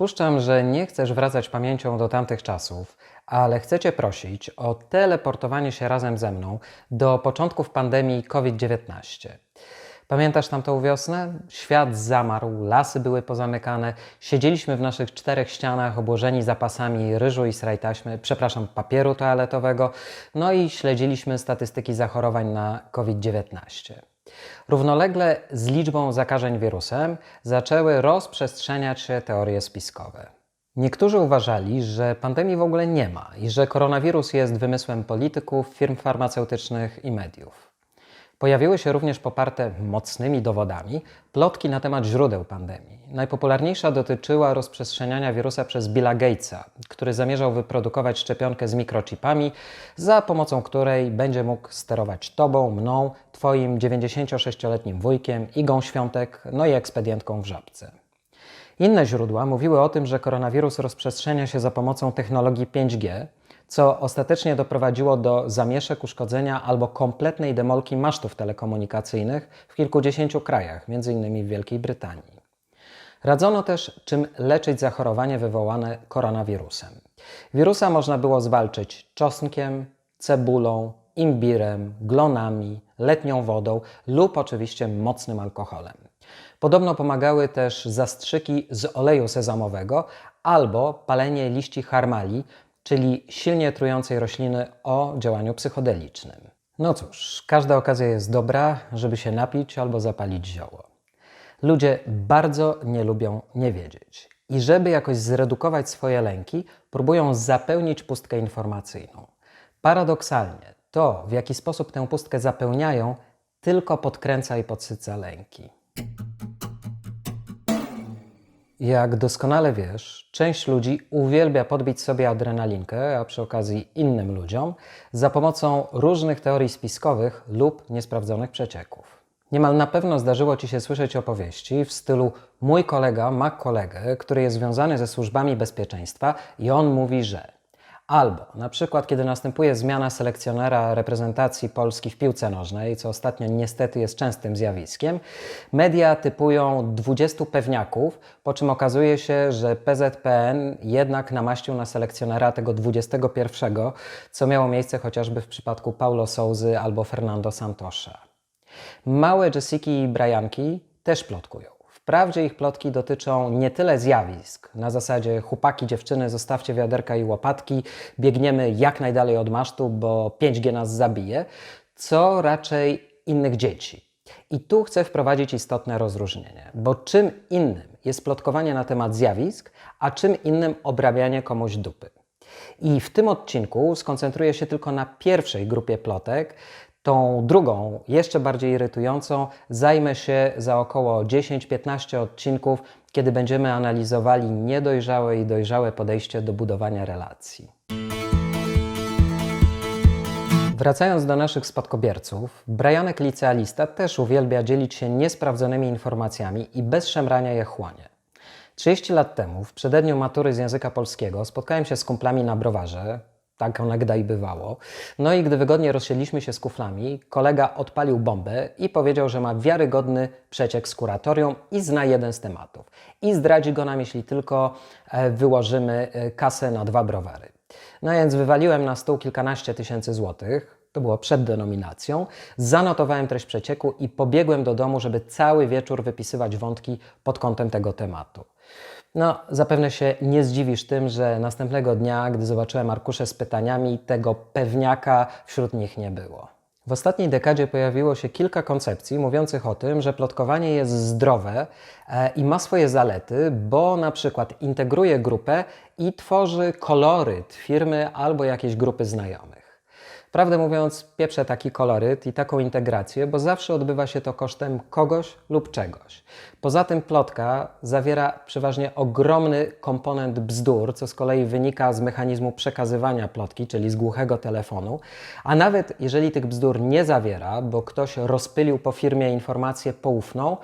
Przypuszczam, że nie chcesz wracać pamięcią do tamtych czasów, ale chcę Cię prosić o teleportowanie się razem ze mną do początków pandemii COVID-19. Pamiętasz tamtą wiosnę? Świat zamarł, lasy były pozamykane, siedzieliśmy w naszych czterech ścianach obłożeni zapasami ryżu i srajtaśmy, przepraszam, papieru toaletowego, no i śledziliśmy statystyki zachorowań na COVID-19. Równolegle z liczbą zakażeń wirusem zaczęły rozprzestrzeniać się teorie spiskowe. Niektórzy uważali, że pandemii w ogóle nie ma i że koronawirus jest wymysłem polityków, firm farmaceutycznych i mediów. Pojawiły się również poparte mocnymi dowodami plotki na temat źródeł pandemii. Najpopularniejsza dotyczyła rozprzestrzeniania wirusa przez Billa Gatesa, który zamierzał wyprodukować szczepionkę z mikrochipami, za pomocą której będzie mógł sterować tobą, mną, twoim 96-letnim wujkiem, Igą Świątek, no i ekspedientką w żabce. Inne źródła mówiły o tym, że koronawirus rozprzestrzenia się za pomocą technologii 5G, co ostatecznie doprowadziło do zamieszek, uszkodzenia albo kompletnej demolki masztów telekomunikacyjnych w kilkudziesięciu krajach, m.in. w Wielkiej Brytanii. Radzono też, czym leczyć zachorowanie wywołane koronawirusem. Wirusa można było zwalczyć czosnkiem, cebulą, imbirem, glonami, letnią wodą lub oczywiście mocnym alkoholem. Podobno pomagały też zastrzyki z oleju sezamowego albo palenie liści harmali, czyli silnie trującej rośliny o działaniu psychodelicznym. No cóż, każda okazja jest dobra, żeby się napić albo zapalić zioło. Ludzie bardzo nie lubią nie wiedzieć i żeby jakoś zredukować swoje lęki, próbują zapełnić pustkę informacyjną. Paradoksalnie, to w jaki sposób tę pustkę zapełniają, tylko podkręca i podsyca lęki. Jak doskonale wiesz, część ludzi uwielbia podbić sobie adrenalinkę, a przy okazji innym ludziom, za pomocą różnych teorii spiskowych lub niesprawdzonych przecieków. Niemal na pewno zdarzyło Ci się słyszeć opowieści w stylu mój kolega ma kolegę, który jest związany ze służbami bezpieczeństwa i on mówi, że Albo na przykład, kiedy następuje zmiana selekcjonera reprezentacji Polski w piłce nożnej, co ostatnio niestety jest częstym zjawiskiem, media typują 20 pewniaków, po czym okazuje się, że PZPN jednak namaścił na selekcjonera tego 21, co miało miejsce chociażby w przypadku Paulo Souzy albo Fernando Santosza. Małe Jessiki i Brianki też plotkują. Wprawdzie ich plotki dotyczą nie tyle zjawisk, na zasadzie chłopaki, dziewczyny, zostawcie wiaderka i łopatki, biegniemy jak najdalej od masztu, bo 5G nas zabije, co raczej innych dzieci. I tu chcę wprowadzić istotne rozróżnienie, bo czym innym jest plotkowanie na temat zjawisk, a czym innym obrabianie komuś dupy. I w tym odcinku skoncentruję się tylko na pierwszej grupie plotek, Tą drugą, jeszcze bardziej irytującą, zajmę się za około 10-15 odcinków, kiedy będziemy analizowali niedojrzałe i dojrzałe podejście do budowania relacji. Wracając do naszych spadkobierców, Brianek licealista też uwielbia dzielić się niesprawdzonymi informacjami i bez szemrania je chłonie. 30 lat temu, w przededniu matury z języka polskiego, spotkałem się z kumplami na browarze, tak onegdaj bywało. No i gdy wygodnie rozsiedliśmy się z kuflami, kolega odpalił bombę i powiedział, że ma wiarygodny przeciek z kuratorium i zna jeden z tematów. I zdradzi go nam, jeśli tylko e, wyłożymy e, kasę na dwa browary. No więc wywaliłem na stół kilkanaście tysięcy złotych, to było przed denominacją, zanotowałem treść przecieku i pobiegłem do domu, żeby cały wieczór wypisywać wątki pod kątem tego tematu. No, zapewne się nie zdziwisz tym, że następnego dnia, gdy zobaczyłem arkusze z pytaniami, tego pewniaka wśród nich nie było. W ostatniej dekadzie pojawiło się kilka koncepcji mówiących o tym, że plotkowanie jest zdrowe e, i ma swoje zalety, bo na przykład integruje grupę i tworzy koloryt firmy albo jakiejś grupy znajomych. Prawdę mówiąc, pieprzę taki koloryt i taką integrację, bo zawsze odbywa się to kosztem kogoś lub czegoś. Poza tym plotka zawiera przeważnie ogromny komponent bzdur, co z kolei wynika z mechanizmu przekazywania plotki, czyli z głuchego telefonu. A nawet jeżeli tych bzdur nie zawiera, bo ktoś rozpylił po firmie informację poufną,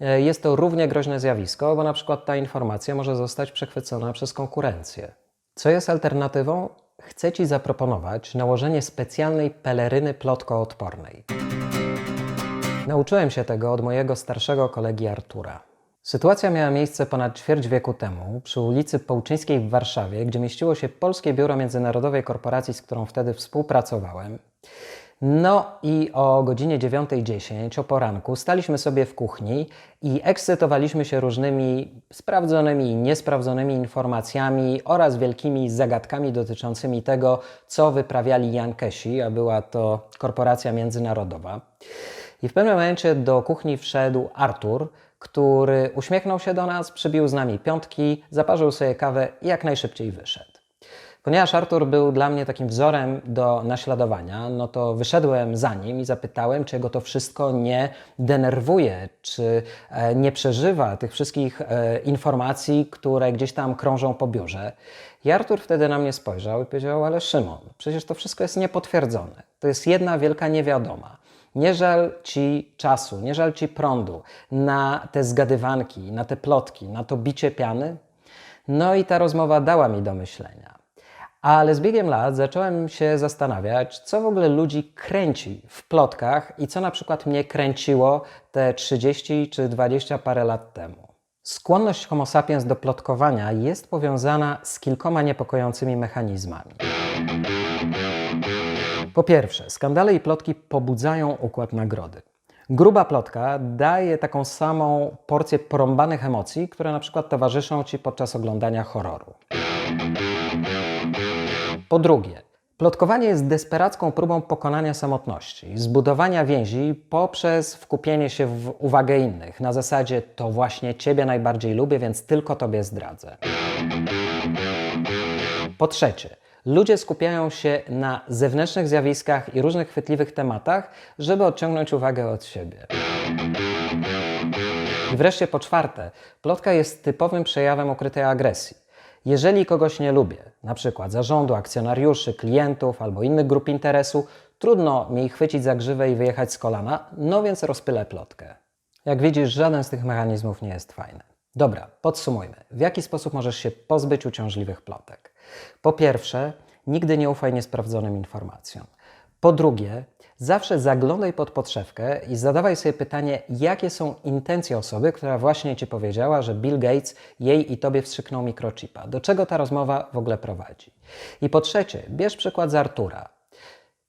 e, jest to równie groźne zjawisko, bo na przykład ta informacja może zostać przechwycona przez konkurencję. Co jest alternatywą? Chcę Ci zaproponować nałożenie specjalnej peleryny plotkoodpornej. Nauczyłem się tego od mojego starszego kolegi Artura. Sytuacja miała miejsce ponad ćwierć wieku temu przy ulicy Połczyńskiej w Warszawie, gdzie mieściło się Polskie Biuro Międzynarodowej Korporacji, z którą wtedy współpracowałem. No i o godzinie 9.10 o poranku staliśmy sobie w kuchni i ekscytowaliśmy się różnymi sprawdzonymi i niesprawdzonymi informacjami oraz wielkimi zagadkami dotyczącymi tego, co wyprawiali Jankesi, a była to korporacja międzynarodowa. I w pewnym momencie do kuchni wszedł Artur, który uśmiechnął się do nas, przybił z nami piątki, zaparzył sobie kawę i jak najszybciej wyszedł. Ponieważ Artur był dla mnie takim wzorem do naśladowania, no to wyszedłem za nim i zapytałem, czy go to wszystko nie denerwuje, czy e, nie przeżywa tych wszystkich e, informacji, które gdzieś tam krążą po biurze. I Artur wtedy na mnie spojrzał i powiedział: Ale Szymon, przecież to wszystko jest niepotwierdzone. To jest jedna wielka niewiadoma. Nie żal ci czasu, nie żal ci prądu na te zgadywanki, na te plotki, na to bicie piany. No i ta rozmowa dała mi do myślenia. Ale z biegiem lat zacząłem się zastanawiać, co w ogóle ludzi kręci w plotkach i co na przykład mnie kręciło te 30 czy 20 parę lat temu. Skłonność Homo sapiens do plotkowania jest powiązana z kilkoma niepokojącymi mechanizmami. Po pierwsze, skandale i plotki pobudzają układ nagrody. Gruba plotka daje taką samą porcję porąbanych emocji, które na przykład towarzyszą Ci podczas oglądania horroru. Po drugie, plotkowanie jest desperacką próbą pokonania samotności, zbudowania więzi poprzez wkupienie się w uwagę innych. Na zasadzie to właśnie Ciebie najbardziej lubię, więc tylko Tobie zdradzę. Po trzecie, ludzie skupiają się na zewnętrznych zjawiskach i różnych chwytliwych tematach, żeby odciągnąć uwagę od siebie. I wreszcie po czwarte, plotka jest typowym przejawem ukrytej agresji. Jeżeli kogoś nie lubię, na przykład zarządu, akcjonariuszy, klientów albo innych grup interesu, trudno mi ich chwycić za grzywę i wyjechać z kolana, no więc rozpylę plotkę. Jak widzisz, żaden z tych mechanizmów nie jest fajny. Dobra, podsumujmy. W jaki sposób możesz się pozbyć uciążliwych plotek? Po pierwsze, nigdy nie ufaj niesprawdzonym informacjom. Po drugie, zawsze zaglądaj pod podszewkę i zadawaj sobie pytanie, jakie są intencje osoby, która właśnie Ci powiedziała, że Bill Gates jej i Tobie wstrzyknął mikrochipa. Do czego ta rozmowa w ogóle prowadzi? I po trzecie, bierz przykład z Artura.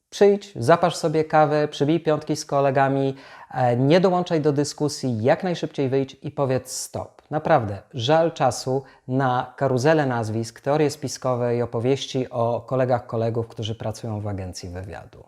Przyjdź, zapasz sobie kawę, przybij piątki z kolegami, e, nie dołączaj do dyskusji, jak najszybciej wyjdź i powiedz stop. Naprawdę, żal czasu na karuzelę nazwisk, teorie spiskowe i opowieści o kolegach kolegów, którzy pracują w agencji wywiadu.